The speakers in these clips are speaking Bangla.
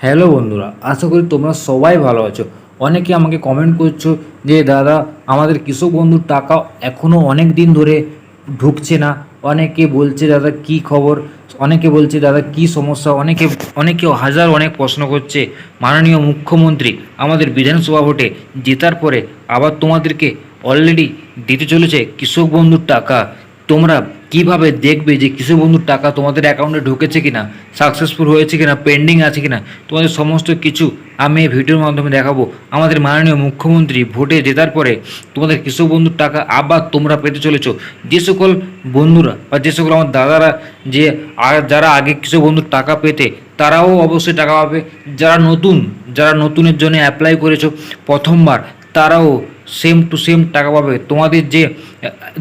হ্যালো বন্ধুরা, আশা করি তোমরা সবাই ভালো আছো। অনেকে আমাকে কমেন্ট করছ যে, দাদা, আমাদের কৃষক বন্ধুর টাকা এখনও অনেক দিন ধরে ঢুকছে না। অনেকে বলছে, দাদা, কি খবর? অনেকে বলছে, দাদা, কি সমস্যা? অনেকে অনেকে হাজার অনেক প্রশ্ন করছে। মাননীয় মুখ্যমন্ত্রী, আমাদের বিধানসভা ভোটে জেতার পরে আবার তোমাদেরকে অলরেডি দিতে চলেছে কৃষক বন্ধুর টাকা। তোমরা কীভাবে দেখবে যে কৃষক বন্ধুর টাকা তোমাদের অ্যাকাউন্টে ঢুকেছে কিনা সাকসেসফুল হয়েছে কিনা পেন্ডিং আছে কিনা, তোমাদের সমস্ত কিছু আমি এই ভিডিওর মাধ্যমে দেখাবো। আমাদের মাননীয় মুখ্যমন্ত্রী ভোটে জেতার পরে তোমাদের কৃষক বন্ধুর টাকা আবার তোমরা পেতে চলেছো। যে সকল বন্ধুরা বা যে সকল আমার দাদারা যে যারা আগে কৃষক বন্ধুর টাকা পেতে, তারাও অবশ্যই টাকা পাবে। যারা নতুন, যারা নতুনের জন্য অ্যাপ্লাই করেছ প্রথমবার, তারাও সেম টু সেম টাকা পাবে। তোমাদের যে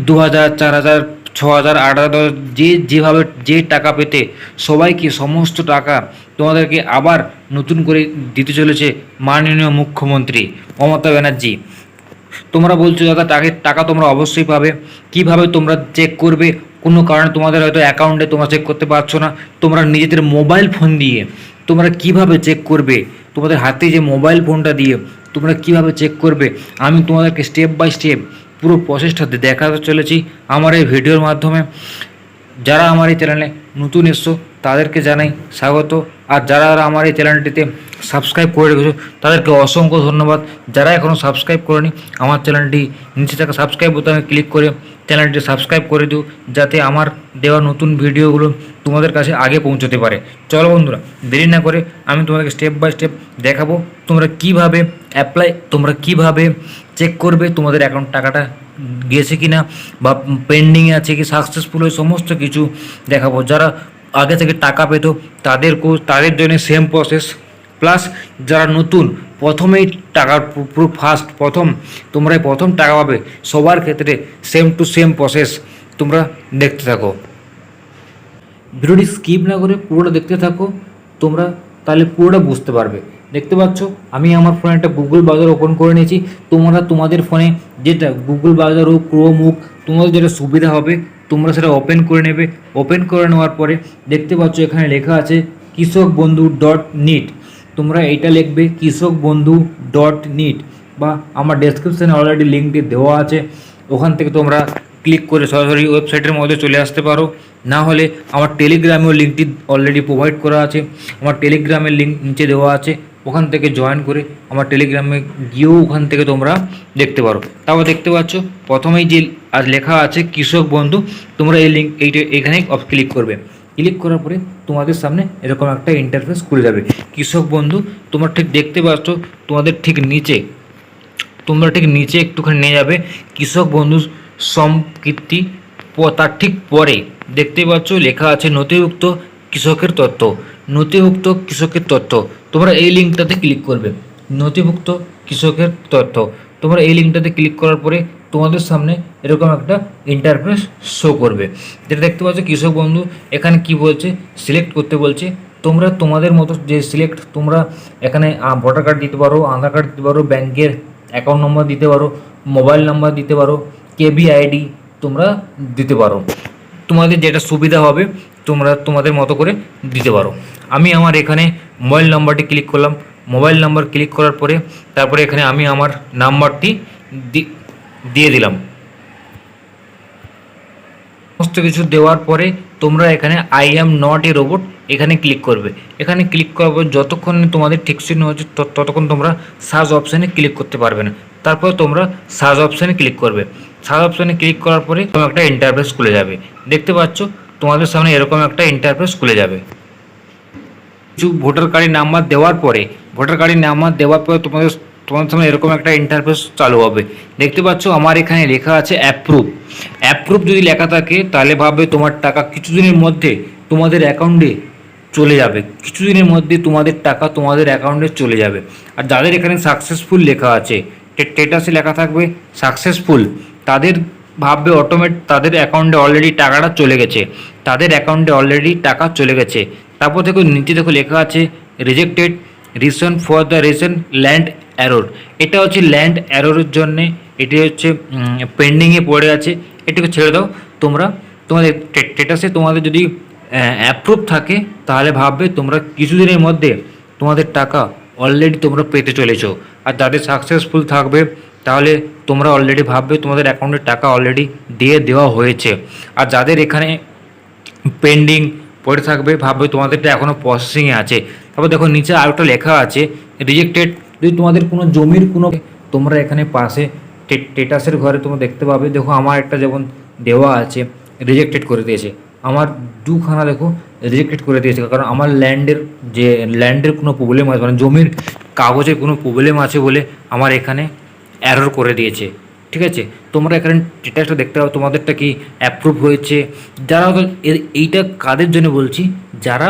দু হাজার চার হাজার ছ হাজার আট হাজার যে যেভাবে যে টাকা পেতে সবাইকে সমস্ত টাকা তোমাদেরকে আবার নতুন করে দিতে চলেছে মাননীয় মুখ্যমন্ত্রী মমতা ব্যানার্জি। তোমরা বলছো, দাদা টাকা টাকা তোমরা অবশ্যই পাবে। কীভাবে তোমরা চেক করবে? কোনো কারণে তোমাদের হয়তো অ্যাকাউন্টে তোমরা চেক করতে পারছ না। তোমরা নিজেদের মোবাইল ফোন দিয়ে তোমরা কীভাবে চেক করবে? তোমাদের হাতে যে মোবাইল ফোনটা দিয়ে তোমরা কীভাবে চেক করবে? আমি তোমাদেরকে স্টেপ বাই স্টেপ পুরো প্রসেসটা দেখাতে চলেছি আমার এই ভিডিওর মাধ্যমে। যারা আমার এই চ্যানেলে নতুন এসছো, তাদেরকে জানাই স্বাগত। আর যারা আমার এই চ্যানেলটিতে সাবস্ক্রাইব করে রেখেছো, তাদেরকে অসংখ্য ধন্যবাদ। যারা এখনও সাবস্ক্রাইব করেনি, আমার চ্যানেলটি নিচে থাকা সাবস্ক্রাইব বোতামে ক্লিক করে চ্যানেলটি সাবস্ক্রাইব করে দিও, যাতে আমার দেওয়া নতুন ভিডিওগুলো তোমাদের কাছে আগে পৌঁছতে পারে। চলো বন্ধুরা, দেরি না করে আমি তোমাদেরকে স্টেপ বাই স্টেপ দেখাবো, তোমরা কীভাবে অ্যাপ্লাই তোমরা কীভাবে চেক করবে, তোমাদের অ্যাকাউন্ট টাকাটা গেছে কি না বা পেন্ডিংয়ে আছে কি সাকসেসফুল হয়ে সমস্ত কিছু দেখাবো। যারা আগে থেকে টাকা পেতো, তাদেরকেও, তাদের জন্য সেম প্রসেস প্লাস যারা নতুন, প্রথমেই টাকার পু- পুরো ফার্স্ট প্রথম, তোমরাই প্রথম টাকা পাবে। সবার ক্ষেত্রে সেম টু সেম প্রসেস তোমরা দেখতে থাকো। ভিডিওটি স্কিপ না করে পুরোটা দেখতে থাকো, তোমরা তাহলে পুরোটা বুঝতে পারবে। দেখতে পাচ্ছ, আমি আমার ফোনে একটা গুগল ব্রাউজার ওপেন করে নিয়েছি। তোমরা তোমাদের ফোনে যেটা গুগল ব্রাউজার হোক ক্রোম হোক, তোমাদের যেটা সুবিধা হবে, তোমরা সেটা ওপেন করে নেবে। ওপেন করে নেওয়ার পরে দেখতে পাচ্ছ এখানে লেখা আছে কৃষক বন্ধু ডট নিট তোমরা এইটা লিখবে কৃষক বন্ধু ডট নিট বা আমার ডেসক্রিপশানে অলরেডি লিঙ্কটি দেওয়া আছে। ওখান থেকে তোমরা ক্লিক করে সরাসরি ওয়েবসাইটের মধ্যে চলে আসতে পারো। না হলে আমার টেলিগ্রামেও লিঙ্কটি অলরেডি প্রোভাইড করা আছে। আমার টেলিগ্রামের লিঙ্ক নিচে দেওয়া আছে। ওখান থেকে জয়েন করে আমার টেলিগ্রামে গিয়েও ওখান থেকে তোমরা দেখতে পারো। তারপর দেখতে পাচ্ছ, প্রথমেই যে আজ লেখা আছে কৃষক বন্ধু তোমরা এই লিঙ্ক এইটা এখানেই অফ ক্লিক করবে। ক্লিক করার পরে তোমাদের সামনে এরকম একটা ইন্টারফেস খুলে যাবে। কৃষক বন্ধু, তোমরা ঠিক দেখতে পাচ্ছ তোমাদের ঠিক নিচে, তোমরা ঠিক নিচে একটুখানি নিয়ে যাবে। কৃষক বন্ধু, সম্পৃক্তি তার ঠিক পরে দেখতে পাচ্ছ, লেখা আছে নথিভুক্ত কৃষকের তথ্য। নথিভুক্ত কৃষকের তথ্য। তোমরা এই লিঙ্কটাতে ক্লিক করবে। নথিভুক্ত কৃষকের তথ্য। তোমরা এই লিঙ্কটাতে ক্লিক করার পরে তোমাদের সামনে এরকম একটা ইন্টারফেস শো করবে। যেটা দেখতে পাচ্ছ কৃষক বন্ধু, এখানে কি বলছে? সিলেক্ট করতে বলছে। তোমরা তোমাদের মতো যে সিলেক্ট তোমরা এখানে ভোটার কার্ড দিতে পারো, আধার কার্ড দিতে পারো ব্যাংকের অ্যাকাউন্ট নম্বর দিতে পারো মোবাইল নাম্বার দিতে পারো কেবি আইডি তোমরা দিতে পারো। তোমাদের যেটা সুবিধা হবে, তোমরা তোমাদের মতো করে দিতে পারো। আমি আমার এখানে মোবাইল নাম্বারটি ক্লিক করলাম। মোবাইল নাম্বার ক্লিক করার পরে, তারপরে এখানে আমি আমার নাম্বারটি দিয়ে দিলাম। সমস্ত কিছু দেওয়ার পরে তোমরা এখানে I am not a robot এখানে ক্লিক করবে। এখানে ক্লিক করার পর যতক্ষণ তোমাদের ঠিক চিহ্ন হচ্ছে ততক্ষণ তোমরা সার্চ অপশানে ক্লিক করতে পারবে না। তারপর তোমরা সার্চ অপশানে ক্লিক করবে। সার্চ অপশানে ক্লিক করার পরে তোমার একটা ইন্টারফেস খুলে যাবে। দেখতে পাচ্ছ, তোমাদের সামনে এরকম একটা ইন্টারফেস খুলে যাবে। কিছু ভোটার কার্ডের নাম্বার দেওয়ার পরে ভোটার কার্ডের নাম্বার দেওয়ার পরে তোমাদের তোমাদের সামনে এরকম একটা ইন্টারফেস চালু হবে। দেখতে পাচ্ছ আমার এখানে লেখা আছে অ্যাপ্রুভ অ্যাপ্রুভ যদি লেখা থাকে, তাহলে ভাববে তোমার টাকা কিছুদিনের মধ্যে তোমাদের অ্যাকাউন্টে চলে যাবে। কিছুদিনের মধ্যে তোমাদের টাকা তোমাদের অ্যাকাউন্টে চলে যাবে। আর যাদের এখানে সাকসেসফুল লেখা আছে স্টেটাসে লেখা থাকবে সাকসেসফুল তাদের ভাববে অটোমেট তাদের অ্যাকাউন্টে অলরেডি টাকাটা চলে গেছে। তাদের অ্যাকাউন্টে অলরেডি টাকা চলে গেছে। তারপর দেখো নিচে দেখো লেখা আছে rejected reason for the reason land error এটা হচ্ছে ল্যান্ড অ্যারোরের জন্যে, এটি হচ্ছে পেন্ডিংয়ে পড়ে আছে। এটাকে ছেড়ে দাও। তোমরা, তোমাদের স্টেটাসে তোমাদের যদি অ্যাপ্রুভ থাকে, তাহলে ভাববে তোমরা কিছুদিনের মধ্যে তোমাদের টাকা অলরেডি তোমরা পেতে চলেছো। আর যাদের সাকসেসফুল থাকবে, তাহলে তোমরা অলরেডি ভাববে তোমাদের অ্যাকাউন্টে টাকা অলরেডি দিয়ে দেওয়া হয়েছে। আর যাদের এখানে পেন্ডিং পড়ে থাকবে, ভাববে তোমাদেরটা এখনও প্রসেসিংয়ে আছে। তারপর দেখো নিচে আরেকটা লেখা আছে রিজেক্টেড যদি তোমাদের কোনো জমির কোনো তোমরা এখানে পাশে টেটাসের ঘরে তোমরা দেখতে পাবে, দেখো আমার একটা যেমন দেওয়া আছে রিজেক্টেড করে দিয়েছে। আমার দুখানা দেখো রিজেক্টেড করে দিয়েছে, কারণ আমার ল্যান্ডের যে, ল্যান্ডের কোনো প্রবলেম আছে মানে জমির কাগজের কোনো প্রবলেম আছে বলে আমার এখানে অ্যারোর করে দিয়েছে, ঠিক আছে? তোমরা এখানে স্ট্যাটাসটা দেখতে পাবো তোমাদেরটা কি অ্যাপ্রুভ হয়েছে? যারা এইটা কাদের জন্য বলছি, যারা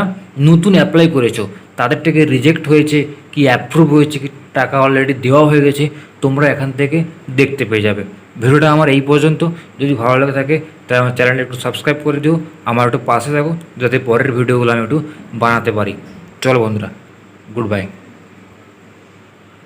নতুন অ্যাপ্লাই করেছ, তাদেরটাকে রিজেক্ট হয়েছে কি অ্যাপ্রুভ হয়েছে কি, টাকা অলরেডি দেওয়া হয়ে গেছে, তোমরা এখান থেকে দেখতে পেয়ে যাবে। ভিডিওটা আমার এই পর্যন্ত। যদি ভালো লাগে থাকে, তাহলে আমার চ্যানেলটা একটু সাবস্ক্রাইব করে দিও। আমার একটু পাশে থাকো, যাতে পরের ভিডিওগুলো আমি একটু বানাতে পারি। চলো বন্ধুরা গুড বাই